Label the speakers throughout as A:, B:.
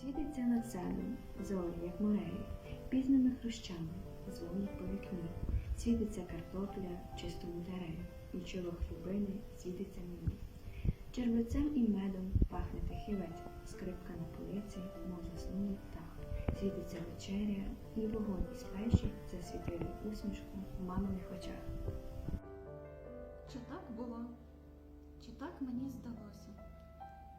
A: Світиться над садом, зорі, як мореї, пізними хрущами, дзвонять по вікні. Світиться картопля в чистому дерею, і чоло хлібини світиться мені. Червецем і медом пахне тихий вечір, скрипка на полиці, мов заснулий птах. Світиться вечеря, і вогонь із печі засвітили усмішку в маминих очах.
B: Чи так було? Чи так мені здалося?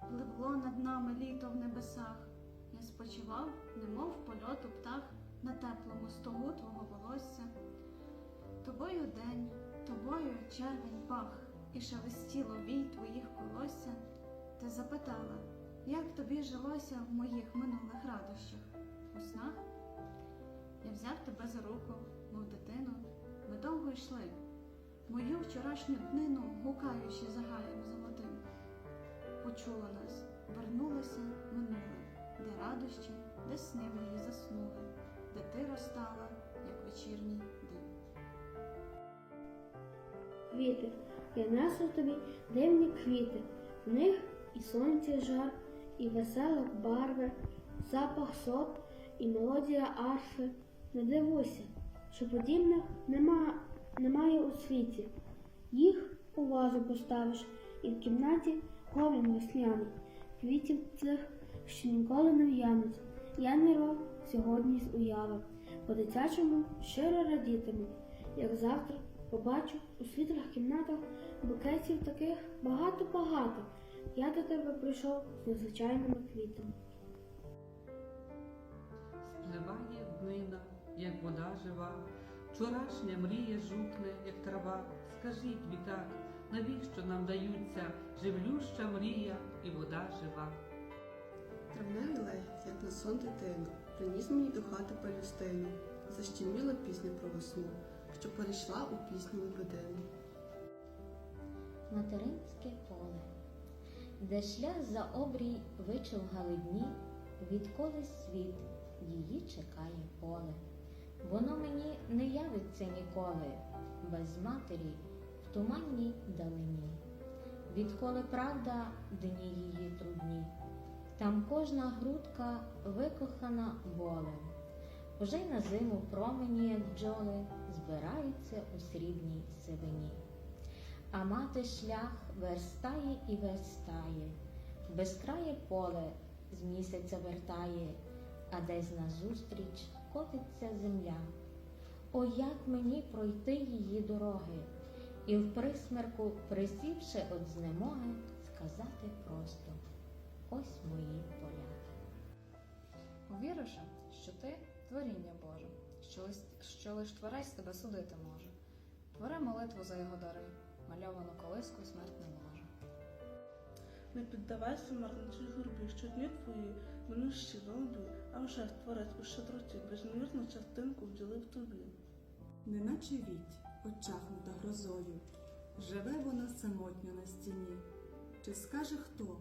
B: Пливло над нами літо в небесах. Я спочивав, немов польоту птах на теплому стогу твого волосся. Тобою день, тобою червень пах, і шелестіло вій твоїх волосся. Ти запитала, як тобі жилося в моїх минулих радощах? У снах? Я взяв тебе за руку, мов дитину, ми довго йшли мою вчорашню днину, гукаючи за гаєм золотим. Почула нас, вернулося минуле, радощі, де сни мої заснули, де ти розстала, як вечірній дим.
C: Квіти, я несу тобі дивні квіти, в них і сонце жар, і весела барви, запах сот, і мелодія арфи. Не дивуйся, що подібних нема, немає у світі. Їх у вазу поставиш, і в кімнаті говін весняний, квітів цих, що ніколи не в'януть. Я не рок сьогодні з уяви, по-дитячому щиро радітиму, як завтра побачу у світлих кімнатах букетів таких багато-багато. Я до тебе прийшов з незвичайними квітами.
D: Спливає днина, як вода жива, вчорашня мрія жукне, як трава. Скажіть відтак, навіщо нам даються живлюща мрія і вода жива?
E: Травневий легіт, як на сон дитину, приніс мені до хати пелюстину, защеміла пісня про весну, що перейшла у пісню лебедину.
F: Материнське поле, де шлях за обрій вичовгали дні, відколи світ її чекає поле. Воно мені не явиться ніколи, без матері в туманній далині. Відколи правда дні її трудні, там кожна грудка викохана болем. Уже й на зиму промені, як бджоли, збираються у срібній сивині. А мати шлях верстає і верстає, безкрає поле з місяця вертає, а десь назустріч котиться земля. О, як мені пройти її дороги, і в присмерку, присівши от знемоги, сказати просто ось мої поля.
G: Повіривши, що ти творіння Боже, що лиш, що лиш творець тебе судити може. Твори молитву за його дари, мальовану колиску смерть не може.
H: Не піддавайся марничій журбі, що дні твої минущі долби, а вже творець у щедроті безмірну частинку вділив тобі.
I: Неначе віть, очахнута грозою, живе вона самотньо на стіні. Чи скаже хто,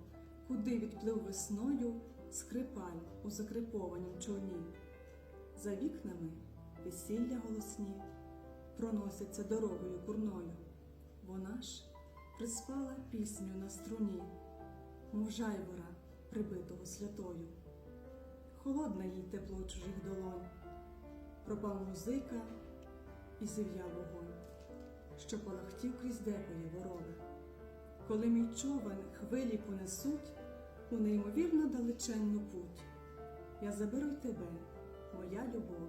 I: куди відплив весною скрипаль у закрипованім човні? За вікнами весілля голосні проносяться дорогою курною. Вона ж приспала пісню на струні, мов жайвора, прибитого святою. Холодна їй тепло чужих долонь, пропав музика і зів'яв вогонь, що порахтів крізь декоє ворога. Коли мій човен хвилі понесуть у неймовірно далеченну путь, я заберу й тебе, моя любов.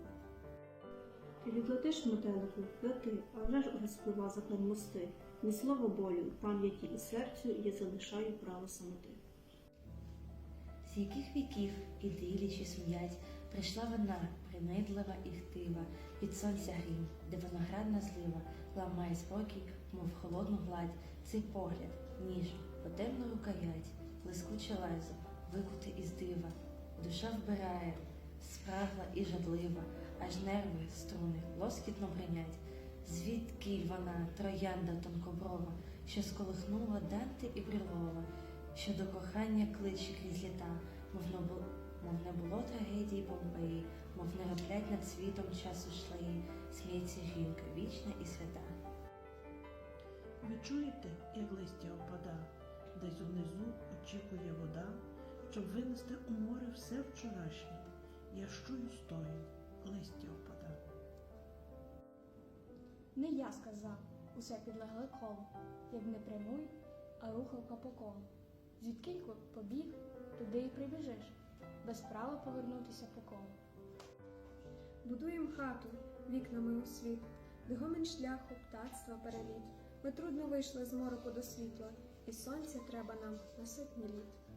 C: Ти відлетиш метелику, лети, а вже ж розплива за мости. Ні слова болю, пам'яті і серцю я залишаю право самоти.
J: З яких віків ідилічі сміять, прийшла вона, принидлива і хтива, від сонця грім, де виноградна злива ламає спокій, мов холодну гладь, цей погляд, ніж, потемну рукоять, блискуче лезо, викути із дива, душа вбирає, спрагла і жадлива, аж нерви, струни, лоскітно бринять. Звідки вона, троянда тонкоброва, що сколихнула Данте і Брілова, що до кохання кличе крізь літа, мов не було, мов не було трагедії Помпеї, мов не роблять над світом часу шлеї, сміється жінка вічна і свята.
H: Ви чуєте, як листя опада, десь унизу очікує вода,
K: щоб винести у море все вчорашнє. Я щую стою, листя опада.
L: Не я сказав, усе підлегле коло, як не прямуй, а рухавка по колу. Звідкілько побіг, туди і прибіжиш, без права повернутися по колу.
M: Будуєм хату вікнами у світ, бігомин шляху птацтва переліт. Ми трудно вийшли з мороку до світла, і сонця треба нам на сотні літ.